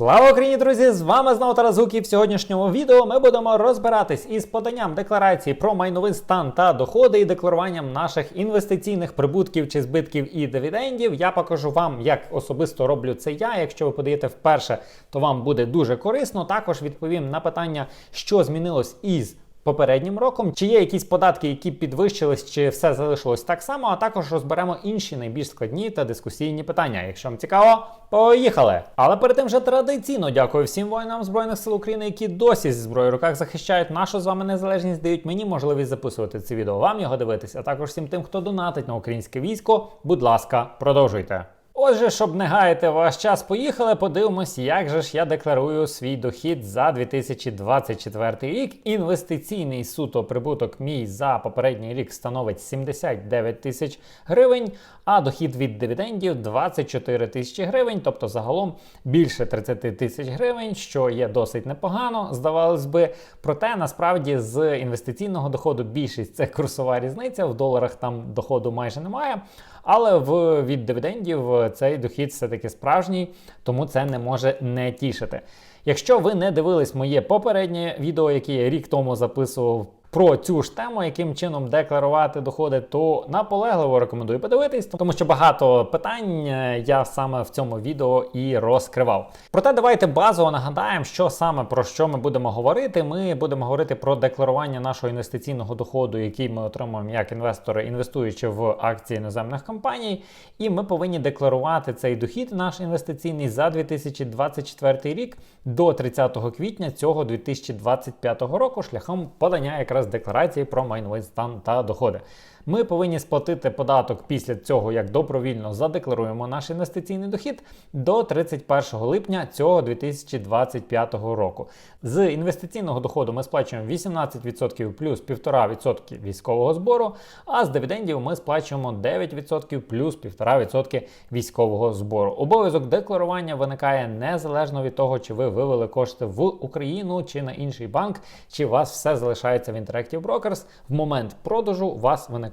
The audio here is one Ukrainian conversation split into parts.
Слава Україні, друзі! З вами знову Тарас Гук, і В сьогоднішньому відео ми будемо розбиратись із поданням декларації про майновий стан та доходи і декларуванням наших інвестиційних прибутків чи збитків і дивідендів. Я покажу вам, як особисто роблю це я. Якщо ви подаєте вперше, то вам буде дуже корисно. Також відповім на питання, що змінилось із попереднім роком, чи є якісь податки, які підвищились, чи все залишилось так само. А також розберемо інші найбільш складні та дискусійні питання. Якщо вам цікаво, поїхали! Але перед тим же традиційно дякую всім воїнам збройних сил України, які досі зі зброєю руках захищають нашу з вами незалежність, дають мені можливість записувати це відео. Вам його дивитися. А також всім тим, хто донатить на українське військо. Будь ласка, продовжуйте. Отже, щоб не гаяти ваш час, поїхали, подивимось, як же ж я декларую свій дохід за 2024 рік. Інвестиційний суто прибуток мій за попередній рік становить 79 тисяч гривень, а дохід від дивідендів 24 тисячі гривень, тобто загалом більше 30 тисяч гривень, що є досить непогано, здавалось би. Проте насправді з інвестиційного доходу більшість це курсова різниця. В доларах там доходу майже немає. Але в від дивідендів цей дохід все-таки справжній, тому це не може не тішити. Якщо ви не дивились моє попереднє відео, яке я рік тому записував про цю ж тему, яким чином декларувати доходи, то наполегливо рекомендую подивитись, тому що багато питань е, я саме в цьому відео і розкривав. Проте давайте базово нагадаємо, що саме про що ми будемо говорити. Ми будемо говорити про декларування нашого інвестиційного доходу, який ми отримуємо як інвестори, інвестуючи в акції іноземних компаній. І ми повинні декларувати цей дохід, наш інвестиційний, за 2024 рік до 30 квітня цього 2025 року, шляхом подання якраз декларації про майновий стан та доходи. Ми повинні сплатити податок після цього, як добровільно задекларуємо наш інвестиційний дохід до 31 липня цього 2025 року. З інвестиційного доходу ми сплачуємо 18% плюс 1,5% військового збору, а з дивідендів ми сплачуємо 9% плюс 1,5% військового збору. Обов'язок декларування виникає незалежно від того, чи ви вивели кошти в Україну чи на інший банк, чи у вас все залишається в Interactive Brokers. В момент продажу у вас виникає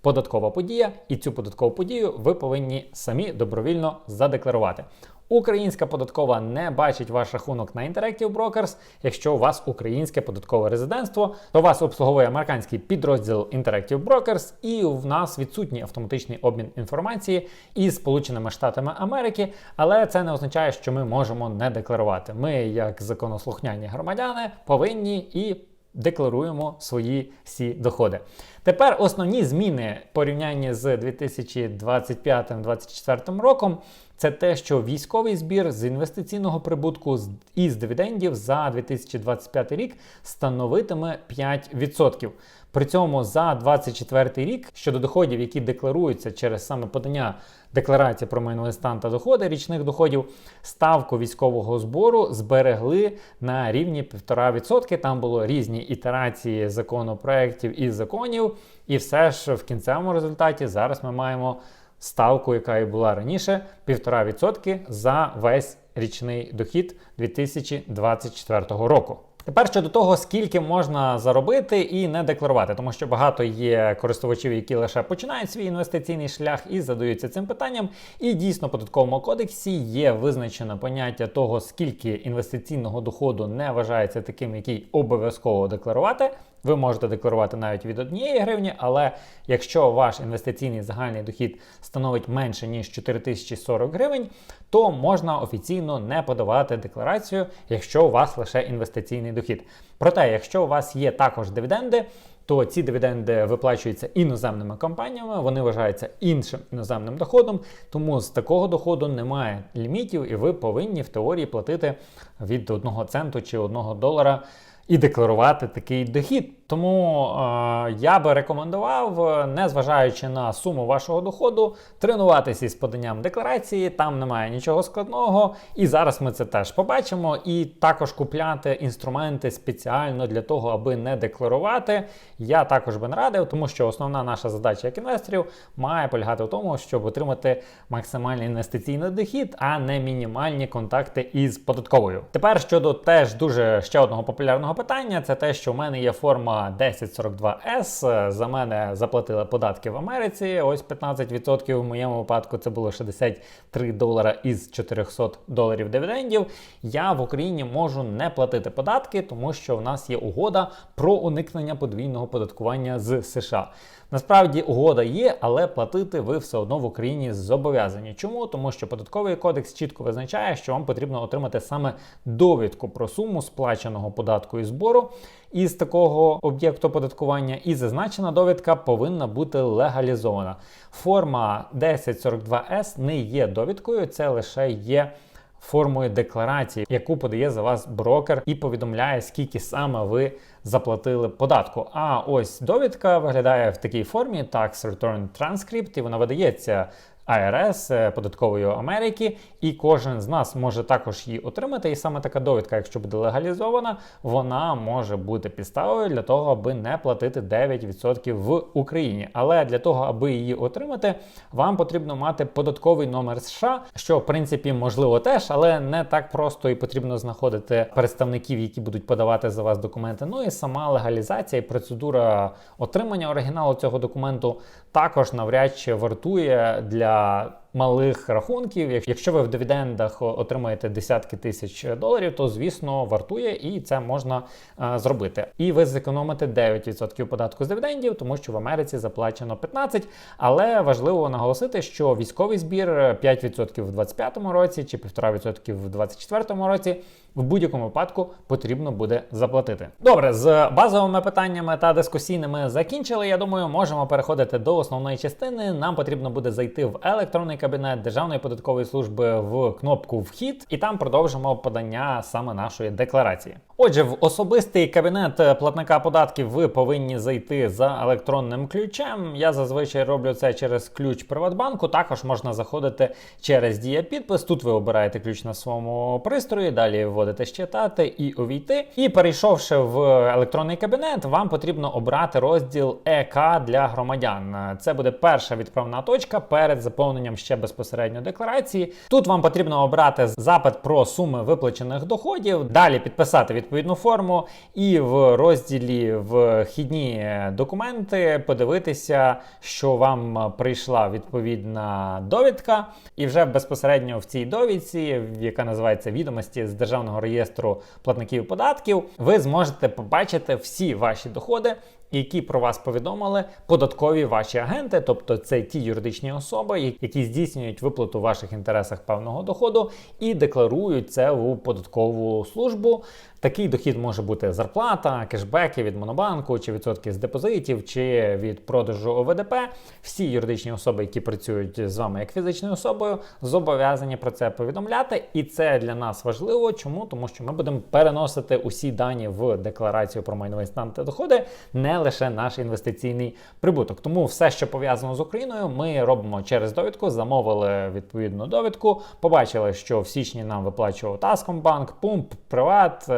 податкова подія, і цю податкову подію ви повинні самі добровільно задекларувати. Українська податкова не бачить ваш рахунок на Interactive Brokers. Якщо у вас українське податкове резидентство, то вас обслуговує американський підрозділ Interactive Brokers, і в нас відсутній автоматичний обмін інформації із Сполученими Штатами Америки, але це не означає, що ми можемо не декларувати. Ми, як законослухняні громадяни, повинні і декларуємо свої всі доходи. Тепер основні зміни порівняння з 2025-2024 роком. Це те, що військовий збір з інвестиційного прибутку і з дивідендів за 2025 рік становитиме 5%. При цьому за 2024 рік щодо доходів, які декларуються через саме подання декларації про майновий стан та доходи річних доходів, ставку військового збору зберегли на рівні 1,5%. Там було різні ітерації законопроєктів і законів, і все ж в кінцевому результаті зараз ми маємо ставку, яка і була раніше, 1,5% за весь річний дохід 2024 року. Тепер щодо того, скільки можна заробити і не декларувати, тому що багато є користувачів, які лише починають свій інвестиційний шлях і задаються цим питанням. І дійсно, в податковому кодексі є визначено поняття того, скільки інвестиційного доходу не вважається таким, який обов'язково декларувати. Ви можете декларувати навіть від однієї гривні, але якщо ваш інвестиційний загальний дохід становить менше ніж 4040 гривень, то можна офіційно не подавати декларацію, якщо у вас лише інвестиційний дохід. Проте, якщо у вас є також дивіденди, то ці дивіденди виплачуються іноземними компаніями, вони вважаються іншим іноземним доходом, тому з такого доходу немає лімітів, і ви повинні в теорії платити від 1 центу чи 1 долара і декларувати такий дохід. Тому е, я би рекомендував, незважаючи на суму вашого доходу, тренуватися із поданням декларації. Там немає нічого складного. І зараз ми це теж побачимо. І також купляти інструменти спеціально для того, аби не декларувати. Я також би не радив, тому що основна наша задача як інвесторів має полягати в тому, щоб отримати максимальний інвестиційний дохід, а не мінімальні контакти із податковою. Тепер щодо теж дуже ще одного популярного питання це те, що в мене є форма 1042S. За мене заплатили податки в Америці. Ось 15%. В моєму випадку це було 63 долара із 400 доларів дивідендів. Я в Україні можу не платити податки, тому що в нас є угода про уникнення подвійного податкування з США. Насправді угода є, але платити ви все одно в Україні зобов'язані. Чому? Тому що податковий кодекс чітко визначає, що вам потрібно отримати саме довідку про суму сплаченого податку збору із такого об'єкту податкування, і зазначена довідка повинна бути легалізована. Форма 1042S не є довідкою, це лише є формою декларації, яку подає за вас брокер і повідомляє, скільки саме ви заплатили податку. А ось довідка виглядає в такій формі: Tax Return Transcript, і вона видається АРС е, податкової Америки, і кожен з нас може також її отримати. І саме така довідка, якщо буде легалізована, вона може бути підставою для того, аби не платити 9% в Україні. Але для того, аби її отримати, вам потрібно мати податковий номер США, що в принципі можливо теж, але не так просто і потрібно знаходити представників, які будуть подавати за вас документи. Ну і сама легалізація і процедура отримання оригіналу цього документу також навряд чи вартує для uh, малих рахунків. Якщо ви в дивідендах отримаєте десятки тисяч доларів, то звісно вартує і це можна а, зробити. І ви зекономите 9% податку з дивідендів, тому що в Америці заплачено 15%. Але важливо наголосити, що військовий збір 5% в 2025 році чи 1,5% в 2024 році. В будь-якому випадку потрібно буде заплатити. Добре, з базовими питаннями та дискусійними закінчили. Я думаю, можемо переходити до основної частини. Нам потрібно буде зайти в електронний кабінет Державної податкової служби в кнопку Вхід, і там продовжимо подання саме нашої декларації. Отже, в особистий кабінет платника податків ви повинні зайти за електронним ключем. Я зазвичай роблю це через ключ Приватбанку. Також можна заходити через дія підпис. Тут ви обираєте ключ на своєму пристрої, далі вводите щитати і увійти. І перейшовши в електронний кабінет, вам потрібно обрати розділ ЕК для громадян. Це буде перша відправна точка перед заповненням ще безпосередньо декларації. Тут вам потрібно обрати запит про суми виплачених доходів, далі підписати відповідну форму, і в розділі вхідні документи подивитися, що вам прийшла відповідна довідка, і вже безпосередньо в цій довідці, яка називається відомості з державного реєстру платників податків, ви зможете побачити всі ваші доходи які про вас повідомили податкові ваші агенти, тобто це ті юридичні особи, які здійснюють виплату в ваших інтересах певного доходу і декларують це у податкову службу. Такий дохід може бути зарплата, кешбеки від Монобанку, чи відсотки з депозитів, чи від продажу ОВДП. Всі юридичні особи, які працюють з вами як фізичною особою, зобов'язані про це повідомляти. І це для нас важливо. Чому? Тому що ми будемо переносити усі дані в декларацію про майновий стан та доходи, не лише наш інвестиційний прибуток. Тому все, що пов'язано з Україною, ми робимо через довідку, замовили відповідну довідку. Побачили, що в січні нам виплачував Таскомбанк, Пумп, Приват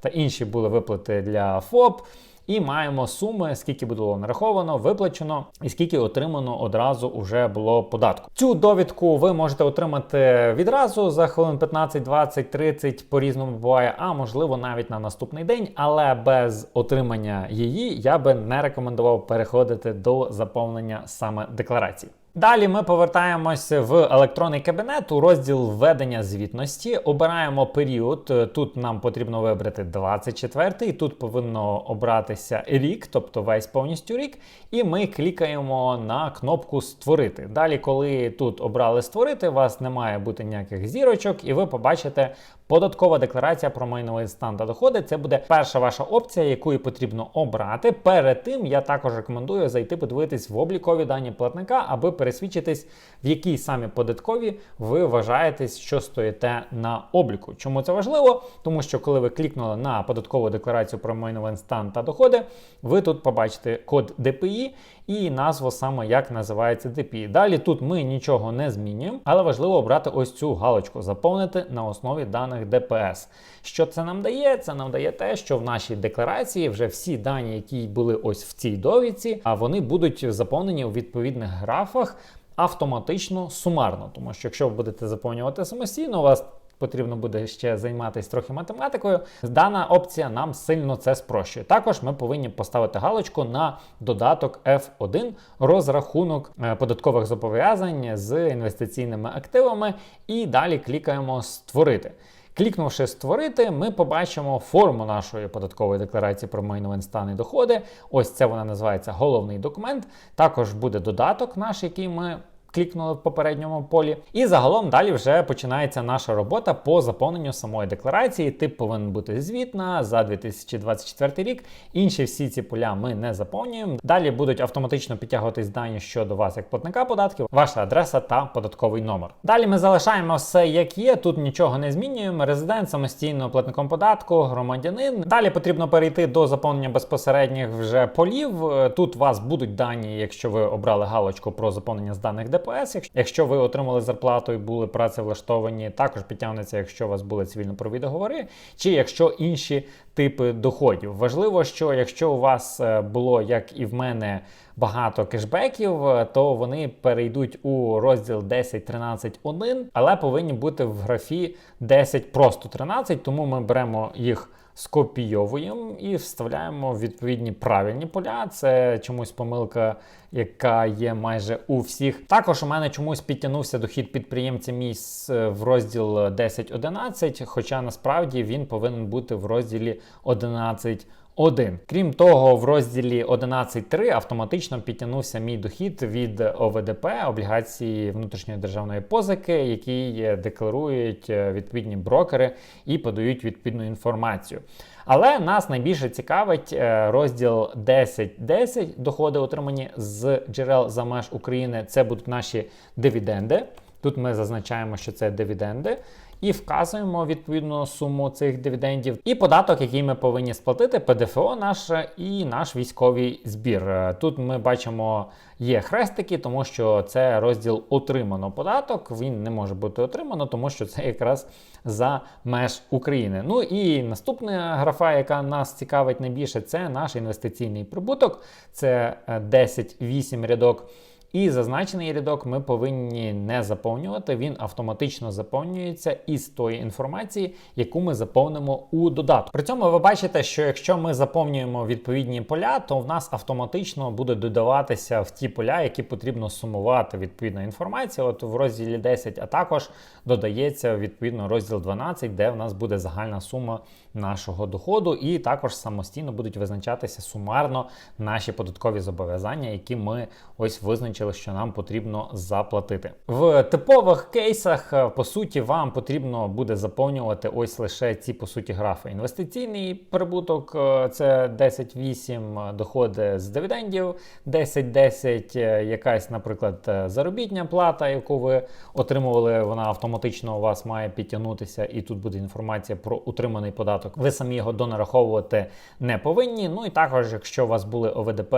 та інші були виплати для ФОП. І маємо суми, скільки було нараховано, виплачено, і скільки отримано одразу уже було податку. Цю довідку ви можете отримати відразу за хвилин 15, 20, 30, по різному буває, а можливо навіть на наступний день. Але без отримання її я би не рекомендував переходити до заповнення саме декларації. Далі ми повертаємося в електронний кабінет у розділ введення звітності. Обираємо період. Тут нам потрібно вибрати 24-й, тут повинно обратися рік, тобто весь повністю рік. І ми клікаємо на кнопку Створити. Далі, коли тут обрали створити, у вас не має бути ніяких зірочок, і ви побачите Податкова декларація про майновий стан та доходи це буде перша ваша опція, яку потрібно обрати. Перед тим я також рекомендую зайти подивитись в облікові дані платника, аби пересвідчитись, в якій самі податкові ви вважаєтесь, що стоїте на обліку. Чому це важливо? Тому що коли ви клікнули на податкову декларацію про майновий стан та доходи, ви тут побачите код ДПІ і назву саме як називається ДПІ. Далі тут ми нічого не змінюємо, але важливо обрати ось цю галочку, заповнити на основі даних ДПС. Що це нам дає? Це нам дає те, що в нашій декларації вже всі дані, які були ось в цій довідці, а вони будуть заповнені у відповідних графах автоматично сумарно. Тому що якщо ви будете заповнювати самостійно, у вас потрібно буде ще займатися трохи математикою. Дана опція нам сильно це спрощує. Також ми повинні поставити галочку на додаток F1 розрахунок е, податкових зобов'язань з інвестиційними активами, і далі клікаємо Створити. Клікнувши створити, ми побачимо форму нашої податкової декларації про майновий стан і доходи. Ось це вона називається головний документ. Також буде додаток наш, який ми. Клікнули в попередньому полі, і загалом далі вже починається наша робота по заповненню самої декларації. Тип повинен бути звітна за 2024 рік. Інші всі ці поля ми не заповнюємо. Далі будуть автоматично підтягуватись дані щодо вас як платника податків, ваша адреса та податковий номер. Далі ми залишаємо все як є. Тут нічого не змінюємо. Резидент самостійно платником податку, громадянин. Далі потрібно перейти до заповнення безпосередніх вже полів. Тут у вас будуть дані, якщо ви обрали галочку про заповнення з даних ДПС. Якщо ви отримали зарплату і були працевлаштовані, також підтягнеться, якщо у вас були цивільно-праві договори, чи якщо інші типи доходів. Важливо, що якщо у вас е, було, як і в мене, багато кешбеків, е, то вони перейдуть у розділ 10.13.1, але повинні бути в графі 10 просто 13, тому ми беремо їх скопійовуємо і вставляємо відповідні правильні поля. Це чомусь помилка, яка є майже у всіх. Також у мене чомусь підтягнувся дохід підприємця мій в розділ 10.11, хоча насправді він повинен бути в розділі 11. 1. Крім того, в розділі 11.3 автоматично підтягнувся мій дохід від ОВДП облігації внутрішньої державної позики, які декларують е, відповідні брокери і подають відповідну інформацію. Але нас найбільше цікавить е, розділ 10.10 доходи, отримані з джерел за меж України. Це будуть наші дивіденди. Тут ми зазначаємо, що це дивіденди і вказуємо відповідну суму цих дивідендів, і податок, який ми повинні сплатити, ПДФО наше і наш військовий збір. Е, тут ми бачимо є хрестики, тому що це розділ отримано податок. Він не може бути отримано, тому що це якраз за меж України. Ну і наступна графа, яка нас цікавить найбільше, це наш інвестиційний прибуток. Це 10-8 е, рядок. І зазначений рядок ми повинні не заповнювати, він автоматично заповнюється із тої інформації, яку ми заповнимо у додатку. При цьому ви бачите, що якщо ми заповнюємо відповідні поля, то в нас автоматично буде додаватися в ті поля, які потрібно сумувати відповідна інформація. От в розділі 10, а також додається відповідно розділ 12, де в нас буде загальна сума нашого доходу, і також самостійно будуть визначатися сумарно наші податкові зобов'язання, які ми ось визначили, що нам потрібно заплатити. В типових кейсах, е, по суті, вам потрібно буде заповнювати ось лише ці по суті графи. Інвестиційний прибуток е, це 10-8 доходи з дивідендів, 10-10 е, якась, наприклад, заробітня плата, яку ви отримували, вона автоматично у вас має підтягнутися, і тут буде інформація про утриманий податок податок. Ви самі його донараховувати не повинні. Ну і також, якщо у вас були ОВДП,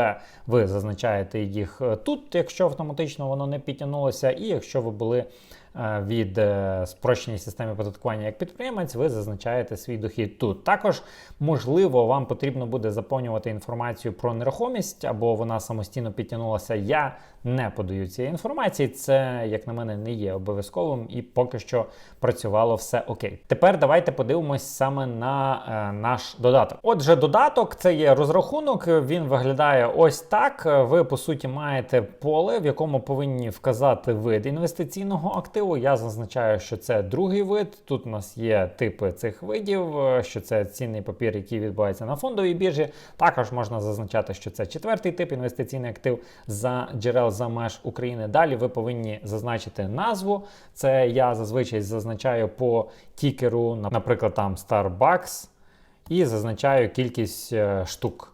ви зазначаєте їх е, тут, якщо автоматично воно не підтягнулося, і якщо ви були від е, спрощеній системи податкування як підприємець, ви зазначаєте свій дохід тут. Також, можливо, вам потрібно буде заповнювати інформацію про нерухомість, або вона самостійно підтягнулася. Я не подаю цієї інформації. Це, як на мене, не є обов'язковим і поки що працювало все окей. Тепер давайте подивимось саме на е, наш додаток. Отже, додаток це є розрахунок, він виглядає ось так. Ви, по суті, маєте поле, в якому повинні вказати вид інвестиційного активу активу. Я зазначаю, що це другий вид. Тут у нас є типи цих видів, е, що це цінний папір, який відбувається на фондовій біржі. Також можна зазначати, що це четвертий тип інвестиційний актив за джерел за меж України. Далі ви повинні зазначити назву. Це я зазвичай зазначаю по тікеру, наприклад, там Starbucks, і зазначаю кількість е, штук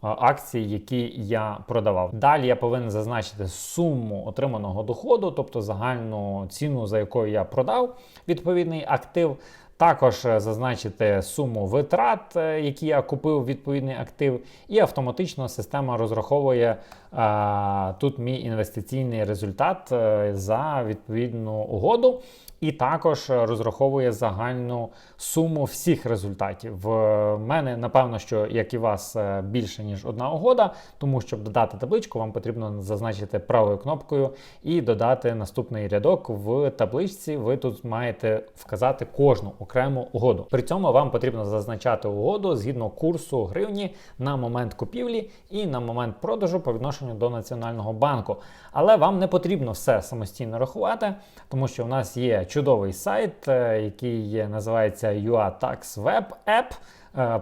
акцій, які я продавав. Далі я повинен зазначити суму отриманого доходу, тобто загальну ціну, за якою я продав відповідний актив. Також е, зазначити суму витрат, е, які я купив відповідний актив, і автоматично система розраховує а, тут мій інвестиційний результат е, за відповідну угоду. І також розраховує загальну суму всіх результатів. В мене, напевно, що як і вас е, більше ніж одна угода, тому щоб додати табличку, вам потрібно зазначити правою кнопкою і додати наступний рядок в табличці. Ви тут маєте вказати кожну окрему угоду. При цьому вам потрібно зазначати угоду згідно курсу гривні на момент купівлі і на момент продажу по відношенню до Національного банку. Але вам не потрібно все самостійно рахувати, тому що в нас є чудовий сайт, е, який називається UATax Web App.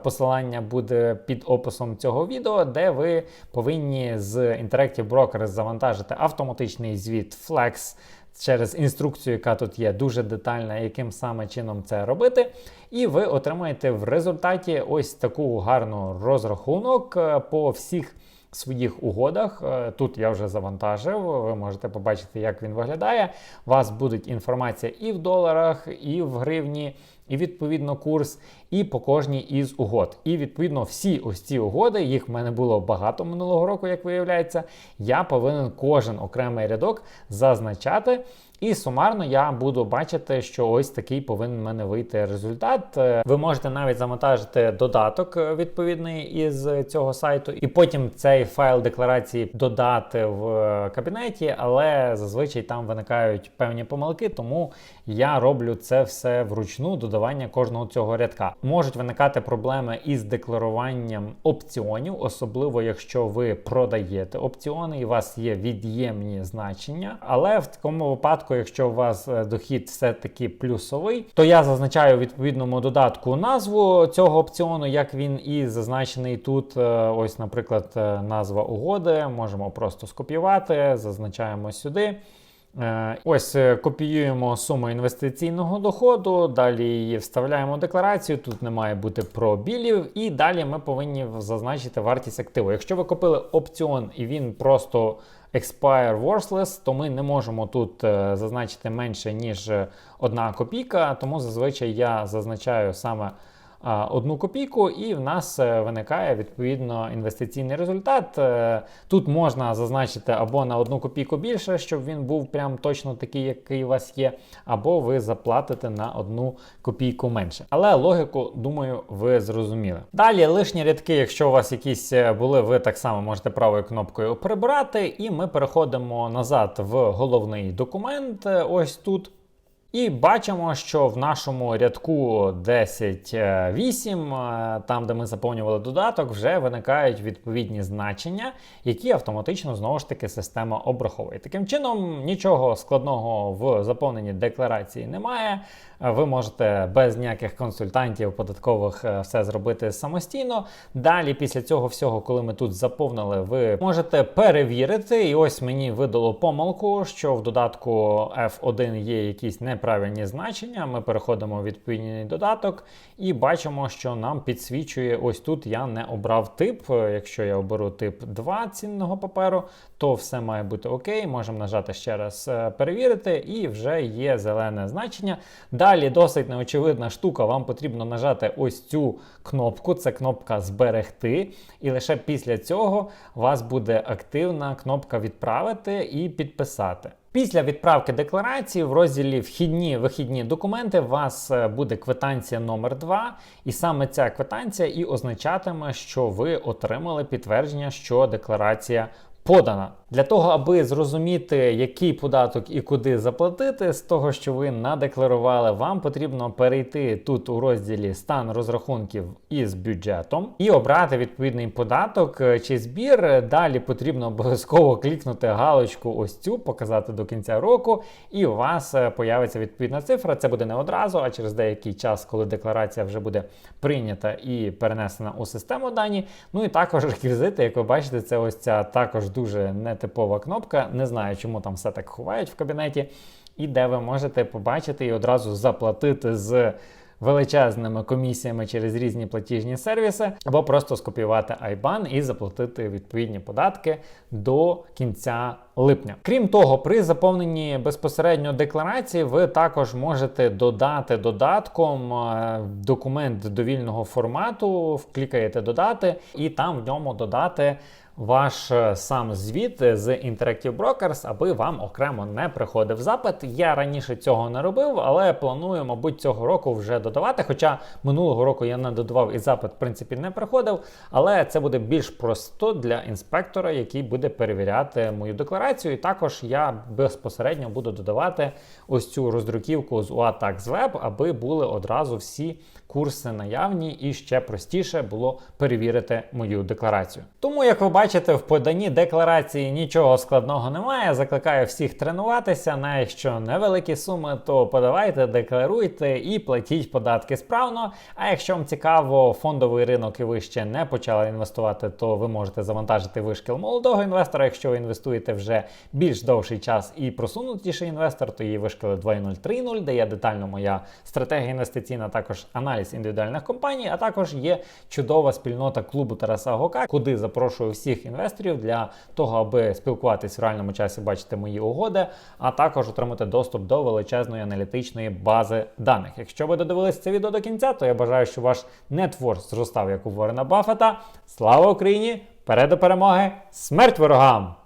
Посилання буде під описом цього відео, де ви повинні з Interactive Brokers завантажити автоматичний звіт Flex через інструкцію, яка тут є, дуже детальна, яким саме чином це робити. І ви отримаєте в результаті ось таку гарну розрахунок е, по всіх своїх угодах. Е, Тут я вже завантажив, ви можете побачити, як він виглядає. У вас буде інформація і в доларах, і в гривні, і відповідно курс, і по кожній із угод. І відповідно всі ось ці угоди, їх в мене було багато минулого року, як виявляється. Я повинен кожен окремий рядок зазначати. І сумарно я буду бачити, що ось такий повинен в мене вийти результат. Е, Ви можете навіть завантажити додаток е, відповідний із цього сайту, і потім цей файл декларації додати в е, кабінеті, але зазвичай там виникають певні помилки, тому я роблю це все вручну додавання кожного цього рядка. Можуть виникати проблеми із декларуванням опціонів, особливо якщо ви продаєте опціони і у вас є від'ємні значення. Але в такому випадку, якщо у вас е, дохід все-таки плюсовий, то я зазначаю в відповідному додатку назву цього опціону, як він і зазначений тут. Е, Ось, наприклад, е, назва угоди. Можемо просто скопіювати, зазначаємо сюди. Е, Ось е, копіюємо суму інвестиційного доходу, далі її вставляємо в декларацію. Тут не має бути пробілів, і далі ми повинні зазначити вартість активу. Якщо ви купили опціон і він просто expire worthless, то ми не можемо тут е, зазначити менше ніж одна копійка, тому зазвичай я зазначаю саме одну копійку, і в нас е, виникає відповідно інвестиційний результат. Е, Тут можна зазначити або на одну копійку більше, щоб він був прям точно такий, який у вас є, або ви заплатите на одну копійку менше. Але логіку, думаю, ви зрозуміли. Далі лишні рядки, якщо у вас якісь е, були, ви так само можете правою кнопкою прибрати, і ми переходимо назад в головний документ. Ось тут. І бачимо, що в нашому рядку 10.8, е, там де ми заповнювали додаток, вже виникають відповідні значення, які автоматично знову ж таки система обраховує. Таким чином, нічого складного в заповненні декларації немає. Ви можете без ніяких консультантів податкових е, все зробити самостійно. Далі, після цього всього, коли ми тут заповнили, ви можете перевірити. І ось мені видало помилку, що в додатку F1 є якісь неправильні значення. Ми переходимо в відповідний додаток і бачимо, що нам підсвічує ось тут я не обрав тип. Якщо я оберу тип 2 цінного паперу, то все має бути окей. Можемо нажати ще раз е, перевірити, і вже є зелене значення. Далі досить неочевидна штука. Вам потрібно нажати ось цю кнопку. Це кнопка зберегти. І лише після цього у вас буде активна кнопка відправити і підписати. Після відправки декларації в розділі Вхідні вихідні документи у вас е, буде квитанція номер 2 і саме ця квитанція і означатиме, що ви отримали підтвердження, що декларація подана. Для того, аби зрозуміти, який податок і куди заплатити, з того, що ви надекларували, вам потрібно перейти тут у розділі стан розрахунків із бюджетом і обрати відповідний податок е, чи збір. Далі потрібно обов'язково клікнути галочку ось цю, показати до кінця року, і у вас е, появиться відповідна цифра. Це буде не одразу, а через деякий час, коли декларація вже буде прийнята і перенесена у систему дані. Ну і також реквізити, як ви бачите, це ось ця також дуже нетипова кнопка. Не знаю, чому там все так ховають в кабінеті, і де ви можете побачити і одразу заплатити з. Величезними комісіями через різні платіжні сервіси, або просто скопіювати IBAN і заплатити відповідні податки до кінця липня. Крім того, при заповненні безпосередньо декларації ви також можете додати додатком е, документ довільного формату, вклікаєте додати, і там в ньому додати ваш е, сам звіт з Interactive Brokers, аби вам окремо не приходив запит. Я раніше цього не робив, але планую, мабуть, цього року вже додавати. Хоча минулого року я не додавав і запит, в принципі, не приходив. Але це буде більш просто для інспектора, який буде перевіряти мою декларацію. І також я безпосередньо буду додавати ось цю роздруківку з UA Tax Web, аби були одразу всі курси наявні і ще простіше було перевірити мою декларацію. Тому, як ви бачите, в поданні декларації нічого складного немає. Закликаю всіх тренуватися. На якщо невеликі суми, то подавайте, декларуйте і платіть податки справно. А якщо вам цікаво фондовий ринок і ви ще не почали інвестувати, то ви можете завантажити вишкіл молодого інвестора. Якщо ви інвестуєте вже більш довший час і просунутіший інвестор, то є вишкіли 2.0.3.0, де є детально моя стратегія інвестиційна, також аналіз індивідуальних компаній, а також є чудова спільнота клубу Тараса Гока, куди запрошую всіх інвесторів для того, аби спілкуватись в реальному часі, бачити мої угоди, а також отримати доступ до величезної аналітичної бази даних. Якщо ви додивились це відео до кінця, то я бажаю, щоб ваш нетворк зростав як у Ворена Баффета. Слава Україні! Вперед до перемоги! Смерть ворогам!